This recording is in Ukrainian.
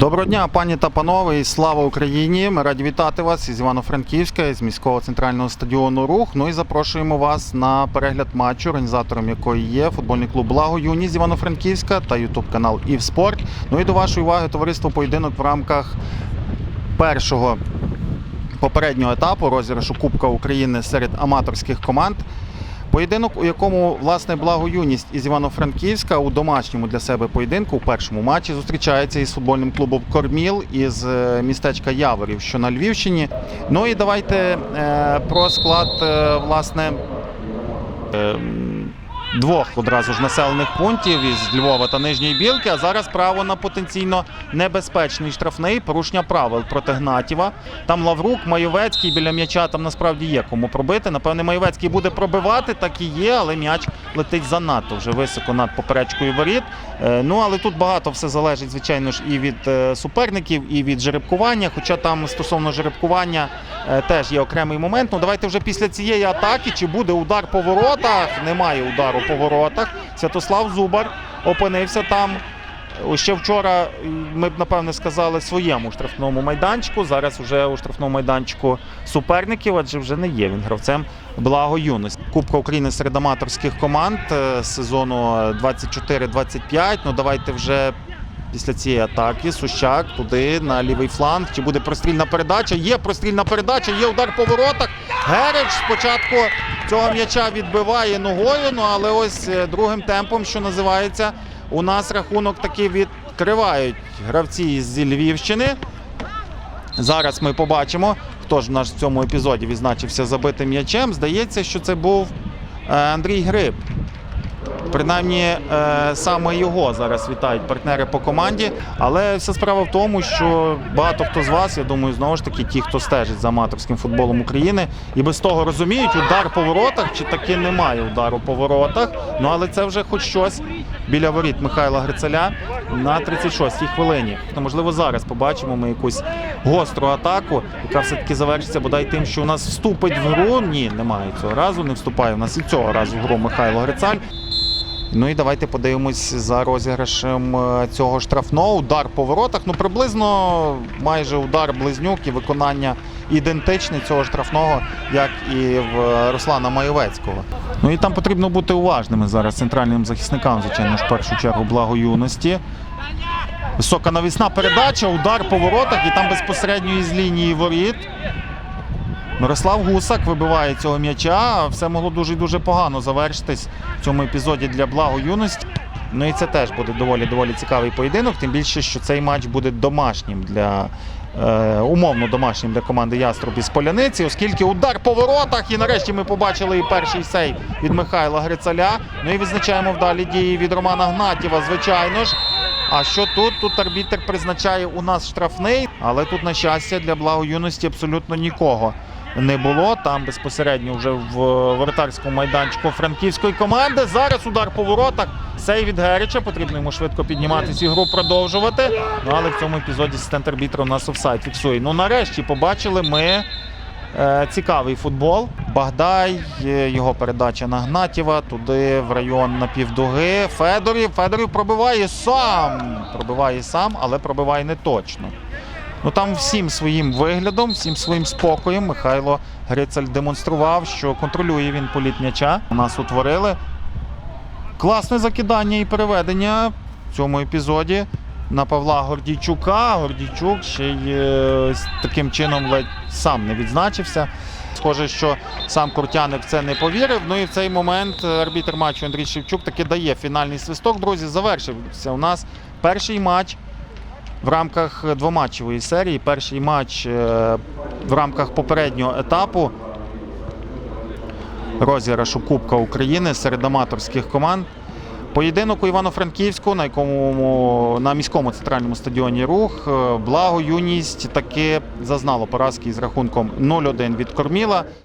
Доброго дня, пані та панове, і слава Україні! Ми раді вітати вас із Івано-Франківська, з міського центрального стадіону Рух. Ну і запрошуємо вас на перегляд матчу, організатором якої є футбольний клуб Благо Юні з Івано-Франківська та Ютуб канал Івспорт. Ну і до вашої уваги товариство поєдинок в рамках першого попереднього етапу розіграшу Кубка України серед аматорських команд. Поєдинок, у якому власне благо юність із Івано-Франківська у домашньому для себе поєдинку у першому матчі зустрічається із футбольним клубом Корміл із е, містечка Яворів, що на Львівщині. Ну і давайте е, про склад е, власне. Двох одразу ж населених пунктів із Львова та Нижньої Білки. А зараз право на потенційно небезпечний штрафний порушення правил проти Гнатіва. Там Лаврук, Майовецький біля м'яча. Там насправді є кому пробити. Напевне, Майовецький буде пробивати, так і є, але м'яч летить занадто вже високо над поперечкою воріт. Е, Ну але тут багато все залежить, звичайно ж, і від е, суперників, і від жеребкування. Хоча там стосовно жеребкування е, теж є окремий момент. Ну давайте вже після цієї атаки, чи буде удар по воротах. Немає удару по воротах. Святослав Зубар опинився там. О, Ще вчора ми б напевне сказали своєму штрафному майданчику. Зараз вже у штрафному майданчику суперників, адже вже не є він гравцем благо юності. Кубка України серед аматорських команд е, сезону 24-25. Ну давайте вже після цієї атаки Сущак туди на лівий фланг. Чи буде прострільна передача? Є прострільна передача, є удар по воротах. Герич спочатку цього м'яча відбиває ногою. Ну але ось е, другим темпом, що називається, у нас рахунок таки відкривають гравці зі Львівщини. Зараз ми побачимо, хто ж наш в цьому епізоді відзначився забитим м'ячем. Здається, що це був е, Андрій Гриб. Принаймні е, саме його зараз вітають партнери по команді. Але вся справа в тому, що багато хто з вас, я думаю, знову ж таки, ті, хто стежить за аматорським футболом України, і без того розуміють, удар по воротах чи таки немає удару по воротах. Ну але це вже хоч щось біля воріт Михайла Грицаля на 36-й хвилині. То, можливо, зараз побачимо ми якусь гостру атаку, яка все-таки завершиться бодай тим, що у нас вступить в гру. Ні, немає цього разу, не вступає у нас і цього разу в гру Михайло Грицаль. Ну і давайте подивимось за розіграшем е, цього штрафного. Удар по воротах. Ну, приблизно майже удар близнюк і виконання ідентичне цього штрафного, як і в Руслана Майовецького. Ну і там потрібно бути уважними зараз центральним захисникам, звичайно ж, в першу чергу благо юності. Висока навісна передача, удар по воротах, і там безпосередньо із лінії воріт. Мирослав Гусак вибиває цього м'яча. Все могло дуже дуже погано завершитись в цьому епізоді для благо юності. Ну і це теж буде доволі доволі цікавий поєдинок. Тим більше, що цей матч буде домашнім для е, умовно домашнім для команди Яструб із Поляниці, оскільки удар по воротах. І нарешті ми побачили і перший сейв від Михайла Грицаля. Ну і відзначаємо вдалі дії від Романа Гнатєва, звичайно ж. А що тут? Тут арбітр призначає у нас штрафний, але тут, на щастя, для благо юності абсолютно нікого не було. Там безпосередньо вже в воротарському майданчику франківської команди. Зараз удар по воротах. Сей від Герича. Потрібно йому швидко підніматися і гру продовжувати. Ну але в цьому епізоді асистент арбітра у нас офсайд фіксує. Ну нарешті побачили ми. Е, Цікавий футбол. Багдай, е, його передача на Гнатєва, туди в район напівдуги. Федорів. Федорів пробиває сам. Пробиває сам, але пробиває не точно. Ну там всім своїм виглядом, всім своїм спокоєм Михайло Грицаль демонстрував, що контролює він політ м'яча. Нас утворили. Класне закидання і переведення в цьому епізоді на Павла Гордійчука. Гордійчук ще й е, таким чином ледь сам не відзначився. Схоже, що сам Куртяник це не повірив. Ну і в цей момент арбітр матчу Андрій Шевчук таки дає фінальний свисток. Друзі, завершився у нас перший матч в рамках двоматчевої серії. Перший матч е, в рамках попереднього етапу розіграшу Кубка України серед аматорських команд. Поєдинок у Івано-Франківську, на якому на міському центральному стадіоні рух е, благо юність таки зазнало поразки із рахунком 0-1 від Корміла.